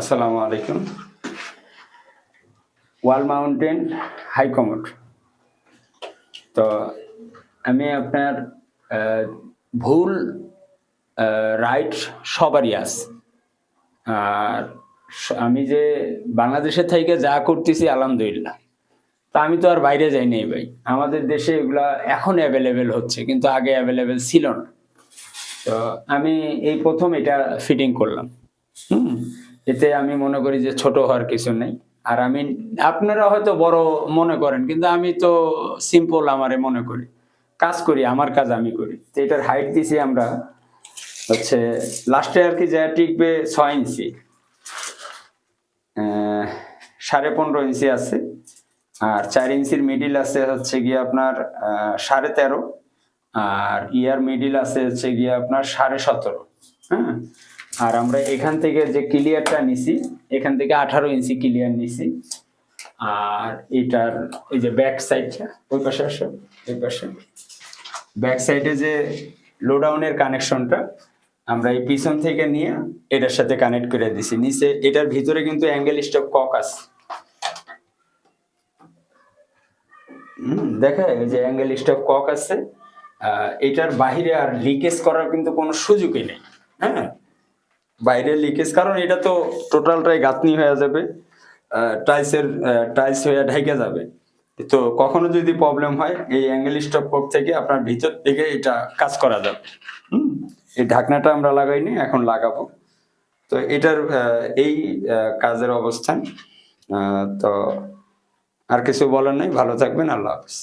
আসসালামু আলাইকুম। Wall mountain high commode. তো আমি আপনার ভুল রাইট সবারই আছে। আর আমি যে বাংলাদেশের থেকে যা করতেছি, আলহামদুলিল্লাহ। তা আমি তো আর বাইরে যাই নাই ভাই। আমাদের দেশে এগুলা এখন অ্যাভেলেবেল হচ্ছে, কিন্তু আগে অ্যাভেলেবেল ছিল না। তো আমি এই প্রথম এটা ফিটিং করলাম। হুম? এতে আমি মনে করি যে ছোট হওয়ার কিছু নেই। আর আমি, আপনারা হয়তো বড় মনে করেন, কিন্তু আমি তো সিম্পল আমারে মনে করি। কাজ করি, আমার কাজ আমি করি। তো এটার হাইট দিছি আমরা হচ্ছে লাস্টে আর কি যা টিকবে ছয় ইঞ্চি। সাড়ে পনেরো ইঞ্চি আছে। আর চার ইঞ্চির মিডিল আছে হচ্ছে গিয়ে আপনার সাড়ে তেরো। আর ইয়ার মিডিল আছে হচ্ছে গিয়ে আপনার সাড়ে সতেরো। হ্যাঁ? আর আমরা এখান থেকে যে ক্লিয়ারটা নিছি, এখান থেকে আঠারো ইঞ্চি ক্লিয়ার নিছি। আর এটার এই যে ব্যাক সাইডটা ওই পাশে আসো ওই পাশে। ব্যাক সাইডে যে লোডাউনের কানেকশনটা আমরা এই পিছন থেকে নিয়ে এটার সাথে কানেক্ট করে দিছি। নিচে এটার ভিতরে কিন্তু অ্যাঙ্গেল স্টপ কক আছে। দেখে যে অ্যাঙ্গেল স্টপ কক আছে। এটার বাইরে আর লিকেজ করার কিন্তু কোনো সুযোগই নেই। হ্যাঁ? বাইরে লিকেজ কারণ এটা তো টোটালটাই গাঁথনি হয়ে যাবে টাইসের টাইস হয়ে ঢেকে যাবে। তো কখনো যদি প্রবলেম হয়, এই অ্যাঙ্গেল স্টপ কক থেকে আপনার ভিতর থেকে এটা কাজ করা যাবে। হুম? এই ঢাকনাটা আমরা লাগাইনি, এখন লাগাবো। তো এটার এই কাজের অবস্থান। তো আর কিছু বলার নেই, ভালো থাকবেন, আল্লাহ হাফিজ।